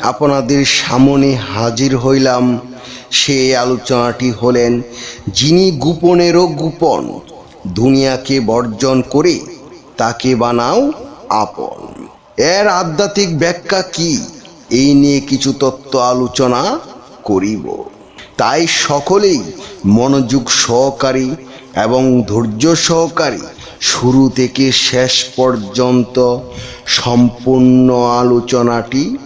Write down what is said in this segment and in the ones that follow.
আপনাদের সামনে হাজির হইলাম। সেই আলোচনাটি হলেন, যিনি গোপনেরও গোপন, দুনিয়াকে বর্জন করে তাকে বানাও আপন। এর আধ্যাত্মিক ব্যাখ্যা কি? এই নিয়ে কিছু তত্ত্ব আলোচনা করিব। তাই সকলেই মনোযোগ সহকারী এবং ধৈর্য সহকারী শুরু থেকে শেষ পর্যন্ত সম্পূর্ণ আলোচনাটি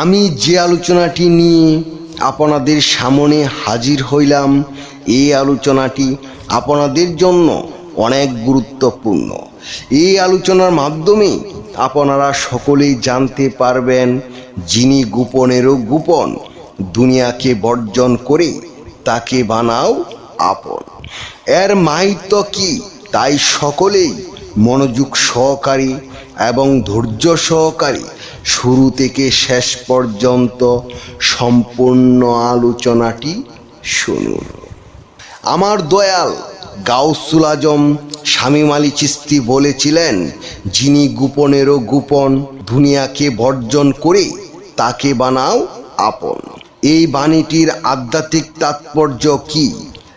আমি যে আলোচনাটি নিয়ে আপনাদের সামনে হাজির হইলাম, এই আলোচনাটি আপনাদের জন্য অনেক গুরুত্বপূর্ণ। এই আলোচনার মাধ্যমে আপনারা সকলেই জানতে পারবেন যিনি গোপনেরও গোপন, দুনিয়াকে বর্জন করে তাকে বানাও আপন। এর মাহিত্য কি, তাই সকলেই মনোযোগ সহকারী এবং ধৈর্য সহকারী শুরু থেকে শেষ পর্যন্ত সম্পূর্ণ আলোচনাটি শুনুন। আমার দয়াল গাউসুল আজম শামীম আলী চিস্তি বলেছিলেন, যিনি গোপনেরও গোপন, দুনিয়াকে বর্জন করে তাকে বানাও আপন। এই বাণীটির আধ্যাত্মিক তাৎপর্য কি?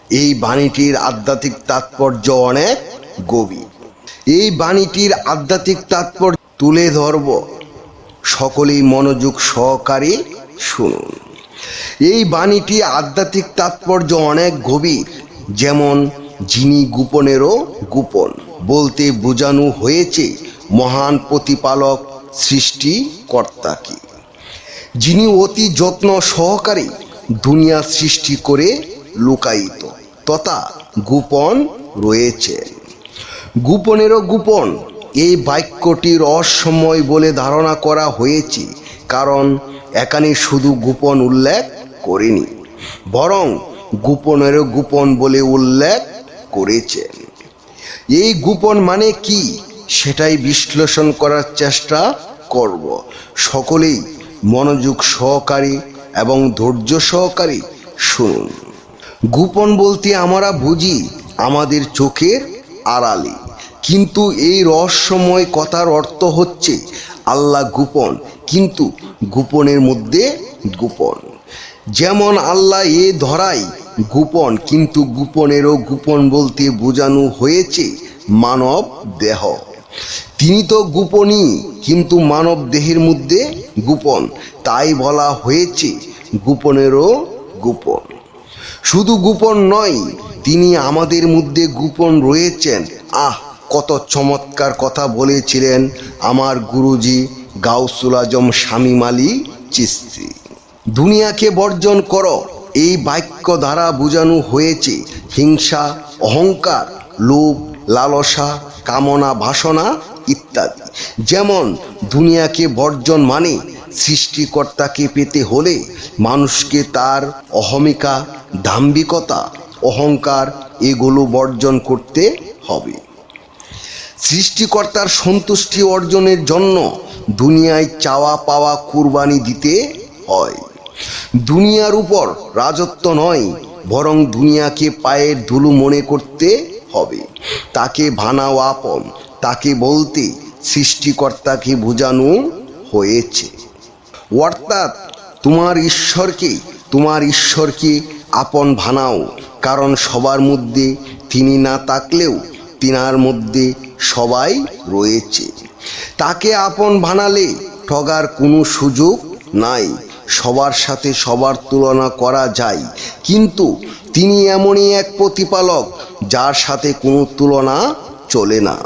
এই বাণীটির আধ্যাত্মিক তাৎপর্য অনেক গভীর। এই বাণীটির আধ্যাত্মিক তাৎপর্য তুলে ধরব। সকলেই মনোযোগ সহকারে শুনুন। এই বাণীটি আধ্যাত্মিক তাৎপর্য অনেক গভীর, যেমন যিনি গোপনেরও গোপন, বলতে বোঝানো হয়েছে মহান প্রতিপালক, সৃষ্টিকর্তাকে। যিনি অতি যত্ন সহকারে দুনিয়া সৃষ্টি করে লুকায়িত, তথা গোপন রয়েছেন। গোপনেরও গোপন। এই বাক্যটি রহস্যময় বলে ধারণা করা হয়েছে, কারণ এখানে শুধু গোপন উল্লেখ করেনি, বরং গোপনেরও গোপন বলে উল্লেখ করেছেন। এই গোপন মানে কি সেটাই বিশ্লেষণ করার চেষ্টা করব। সকলেই মনোযোগ সহকারে এবং ধৈর্য সহকারে শুনুন। গোপন বলতে আমরা বুঝি আমাদের চোখের আড়ালে। কিন্তু এই রহস্যময় কথার অর্থ হচ্ছে আল্লাহ গোপন, কিন্তু গোপনের মধ্যে গোপন। যেমন আল্লাহ এ ধরাই গোপন, কিন্তু গোপনেরও গোপন বলতে বোঝানো হয়েছে মানব দেহ। তিনি তো গোপনই, কিন্তু মানব দেহের মধ্যে গোপন। তাই বলা হয়েছে গোপনেরও গোপন। শুধু গোপন নয়, তিনি আমাদের মধ্যে গোপন রয়েছেন। আহ কত চমৎকার কথা বলেছিলেন আমার গুরুজি গাউসুল আজম শামীম আলী চিস্তি। দুনিয়াকে বর্জন করো, এই বাক্য দ্বারা বোঝানো হয়েছে হিংসা, অহংকার, লোভ, লালসা, কামনা, বাসনা ইত্যাদি। যেমন, দুনিয়াকে বর্জন মানে সৃষ্টিকর্তাকে পেতে হলে মানুষকে তার অহমিকা, দাম্ভিকতা, অহংকার এগুলো বর্জন করতে হবে। সৃষ্টিকর্তার সন্তুষ্টি অর্জনের জন্য দুনিয়ায় চাওয়া পাওয়া কুরবানি দিতে হয়। দুনিয়ার উপর রাজত্ব নয়, বরং দুনিয়াকে পায়ের ধুলো মনে করতে হবে। তাকে ভানাও আপন, তাকে বলতে সৃষ্টিকর্তাকে বোঝানো হয়েছে। অর্থাৎ তোমার ঈশ্বরকে তোমার ঈশ্বরকে আপন ভানাও, কারণ সবার মধ্যে তিনি না থাকলেও তিনার মধ্যে সবাই রয়েছে। তাকে আপন ভানালে ঠগার কোনো সুযোগ নাই। সবার সাথে সবার তুলনা করা যায়। কিন্তু তিনি এমনই এক প্রতিপালক, যার সাথে কোনো তুলনা চলে না।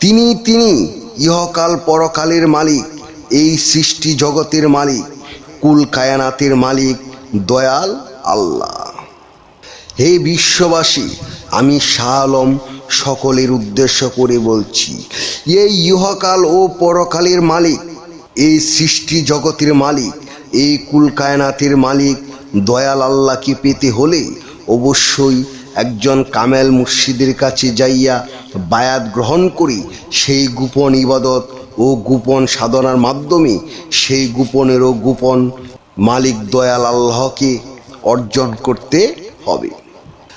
তিনি তিনি ইহকাল পরকালের মালিক, এই সৃষ্টি জগতের মালিক, কুল কায়ানাতের মালিক, দয়াল আল্লাহ। হে বিশ্ববাসী, আমি শাহ আলম সকলের উদ্দেশ্য করে বলছি, এই ইহকাল ও পরকালের মালিক, এই সৃষ্টি জগতের মালিক, এই কুল কায়নাতের মালিক, দয়াল আল্লাহকে পেতে হলে অবশ্যই একজন কামেল মুর্শিদের কাছে যাইয়া বায়াত গ্রহণ করি, সেই গোপন ইবাদত ও গোপন সাধনার মাধ্যমে সেই গোপনেরও গোপন মালিক দয়াল আল্লাহকে অর্জন করতে হবে।